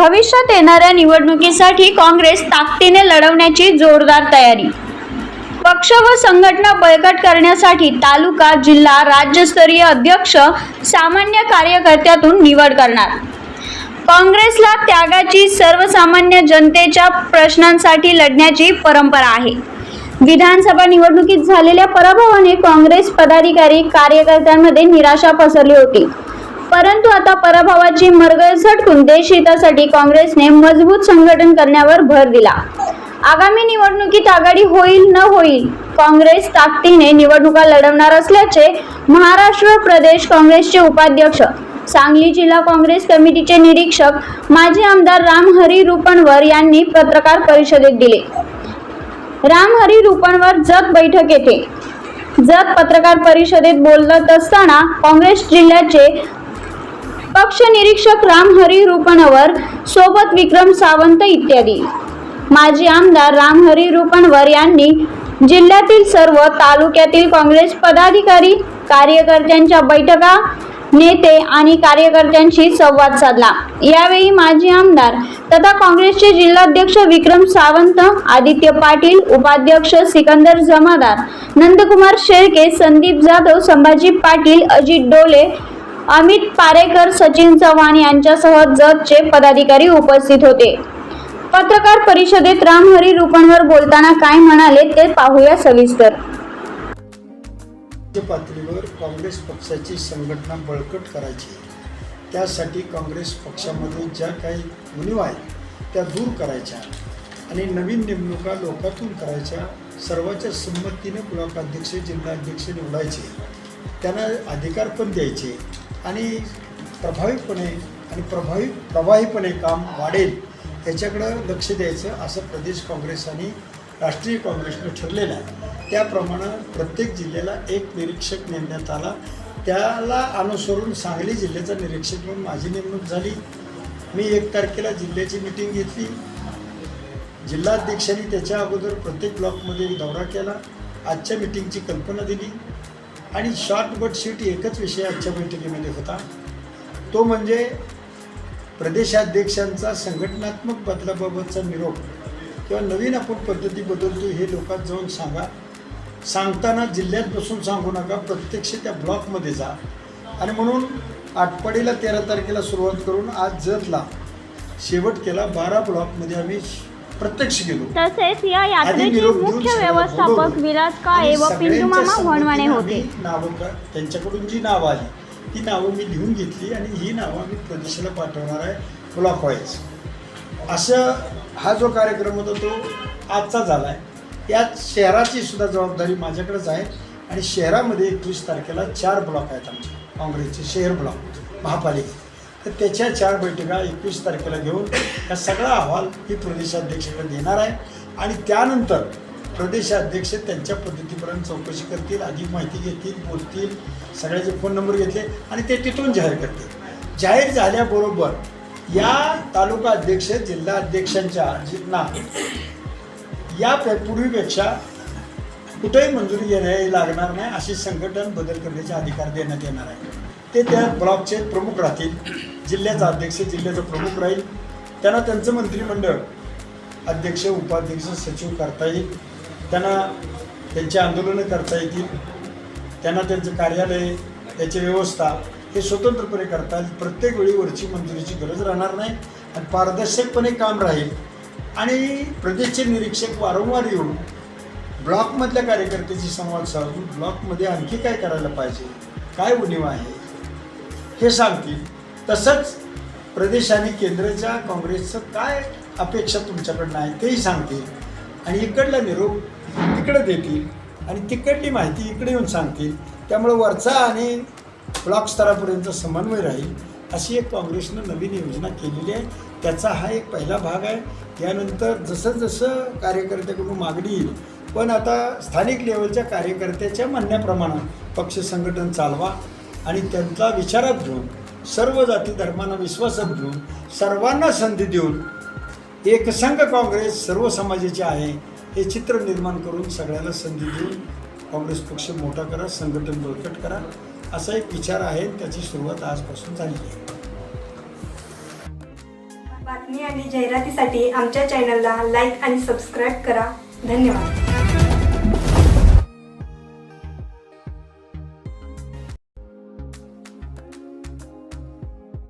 भविष्यात येणाऱ्या निवडणुकीसाठी काँग्रेस ताकदीने लढवण्याची जोरदार तयारी. पक्ष व संघटना बळकट करण्यासाठी तालुका जिल्हा राज्यस्तरीय अध्यक्ष सामान्य कार्यकर्त्यातून निवड करणार. काँग्रेसला त्यागाची सर्वसामान्य जनतेच्या प्रश्नांसाठी लढण्याची परंपरा आहे. विधानसभा निवडणुकीत झालेल्या पराभवाने काँग्रेस पदाधिकारी कार्यकर्त्यांमध्ये निराशा पसरली होती. परंतु आता पराभवाची मरगळ झटकून देशहितासाठी काँग्रेसने मजबूत संघटन करण्यावर भर दिला. आगामी निवडणुकीत आघाडी होईल न होईल काँग्रेस ताकदीने निवडणुका लढवणार असल्याचे महाराष्ट्र प्रदेश काँग्रेसचे उपाध्यक्ष सांगली जिल्हा काँग्रेस कमिटीचे निरीक्षक माजी आमदार रामहरी रुपणवर यांनी पत्रकार परिषदेत दिले. रामहरी रुपणवर जत बैठक येथे. जत पत्रकार परिषदेत बोलत असताना काँग्रेस जिल्ह्याचे पक्ष निरीक्षक रामहरी रुपणवर सोबत विक्रम सावंत इत्यादी. माजी आमदार रामहरी रुपणवर यांनी जिल्ह्यातील सर्व तालुक्यातील काँग्रेस पदाधिकारी कार्यकर्त्यांच्या बैठका नेते आणि कार्यकर्त्यांशी संवाद साधला. यावेळी माजी आमदार तथा काँग्रेसचे जिल्हाध्यक्ष विक्रम सावंत आदित्य पाटील उपाध्यक्ष सिकंदर जमादार नंदकुमार शेळके संदीप जाधव संभाजी पाटील अजित डोले अमित पारेकर सचिन चव्हाण यांच्यासह जतचे पदाधिकारी उपस्थित होते. पत्रकार परिषदेत रामहरी रुपणवर बोलताना काय म्हणाले ते पाहूया सविस्तर. पातळीवर काँग्रेस पक्षाची संघटना बळकट करायची त्यासाठी काँग्रेस पक्षामध्ये ज्या काही उणीव आहेत त्या दूर करायच्या. आणि नवीन नेमणुका लोकातून करायच्या. सर्वांच्या संमतीने ब्लॉक अध्यक्ष जिल्हाध्यक्ष निवडायचे. त्यांना अधिकार पण द्यायचे. आणि प्रभावीपणे आणि प्रभावी प्रवाहीपणे काम वाढेल याच्याकडं लक्ष द्यायचं असं प्रदेश काँग्रेस आणि राष्ट्रीय काँग्रेसनं ठरलेलं आहे. त्याप्रमाणे प्रत्येक जिल्ह्याला एक निरीक्षक नेमण्यात आला. त्याला अनुसरून सांगली जिल्ह्याचा निरीक्षक म्हणून माझी नेमणूक झाली. मी एक तारखेला जिल्ह्याची मिटिंग घेतली. जिल्हाध्यक्षांनी त्याच्या अगोदर प्रत्येक ब्लॉकमध्ये एक दौरा केला. आजच्या मिटिंगची कल्पना दिली. आणि शॉर्ट बट शीट एकच विषय आजच्या बैठकीमध्ये होता. तो म्हणजे प्रदेशाध्यक्षांचा संघटनात्मक बदलाबाबतचा निरोप किंवा नवीन आपण पद्धती बदलतो हे लोकांत जाऊन सांगा. सांगताना जिल्ह्यात बसून सांगू नका प्रत्यक्ष त्या ब्लॉकमध्ये जा. आणि म्हणून आटपाडीला तेरा तारखेला सुरुवात करून आज जतला. शेवट केला बारा ब्लॉकमध्ये आम्ही प्रत्यक्ष गेलो. तसेच या यात्रेचे मुख्य व्यवस्थापक आणि काळे व पिंटू मामा वणवाणे होते. नावं का त्यांच्याकडून जी नावं आली ती नावं मी लिहून घेतली आणि ही नावं आम्ही प्रदेशाला पाठवणार आहे ब्लॉक वाईज. असं हा जो कार्यक्रम होता तो आजचा झाला आहे यात शहराची सुद्धा जबाबदारी माझ्याकडेच आहे आणि शहरामध्ये एकवीस तारखेला चार ब्लॉक आहेत आमचे काँग्रेसचे शहर ब्लॉक महापालिकेत तर त्याच्या चार बैठका एकवीस तारखेला घेऊन हा सगळा अहवाल ही प्रदेशाध्यक्षाकडे देणार आहे. आणि त्यानंतर प्रदेशाध्यक्ष त्यांच्या पद्धतीपर्यंत चौकशी करतील अधिक माहिती घेतील बोलतील सगळ्याचे फोन नंबर घेतले आणि ते तिथून जाहीर करतील. जाहीर झाल्याबरोबर या तालुका अध्यक्ष जिल्हा अध्यक्षांच्या जितना या पूर्वीपेक्षा कुठेही मंजुरी घेण्याही लागणार नाही अशी संघटन बदल करण्याचे अधिकार देण्यात येणार आहे. ते त्या ब्लॉकचे प्रमुख राहतील. जिल्ह्याचा अध्यक्ष जिल्ह्याचा प्रमुख राहील. त्यांना त्यांचं मंत्रिमंडळ अध्यक्ष उपाध्यक्ष सचिव करता येईल. त्यांना त्यांची आंदोलनं करता येतील. त्यांना त्यांचं कार्यालय त्याची व्यवस्था हे स्वतंत्रपणे करता येईल. प्रत्येक वेळी वरची मंजुरीची गरज राहणार नाही. आणि पारदर्शकपणे काम राहील. आणि प्रदेशचे निरीक्षक वारंवार येऊन ब्लॉकमधल्या कार्यकर्त्याशी संवाद साधून ब्लॉकमध्ये आणखी काय करायला पाहिजे? काय उणीव आहे? हे सांगतील. तसंच प्रदेश आणि केंद्राच्या काँग्रेसचं काय अपेक्षा तुमच्याकडनं आहे तेही सांगतील. आणि इकडला निरोप तिकडं देतील. आणि तिकडली माहिती इकडे येऊन सांगतील. त्यामुळे वरचा आणि ब्लॉक स्तरापर्यंत समन्वय राहील अशी एक काँग्रेसनं नवीन योजना केलेली आहे. त्याचा हा एक पहिला भाग आहे. त्यानंतर जसं जसं कार्यकर्त्याकडून मागणी येईल पण आता स्थानिक लेवलच्या कार्यकर्त्याच्या म्हणण्याप्रमाणे पक्ष संघटन चालवा. आणि त्यांचा विचारात घेऊन सर्व जाती धर्मांना विश्वासात घेऊन सर्वांना संधी देऊन एकसंघ काँग्रेस सर्व समाजाचे आहे हे चित्र निर्माण करून सगळ्याला संधी देऊन काँग्रेस पक्ष मोठा करा संघटन बळकट करा असा एक विचार आहे त्याची सुरुवात आजपासून झाली आहे. बातमी आणि जाहिरातीसाठी आमच्या चॅनलला लाईक आणि सबस्क्राईब करा. धन्यवाद.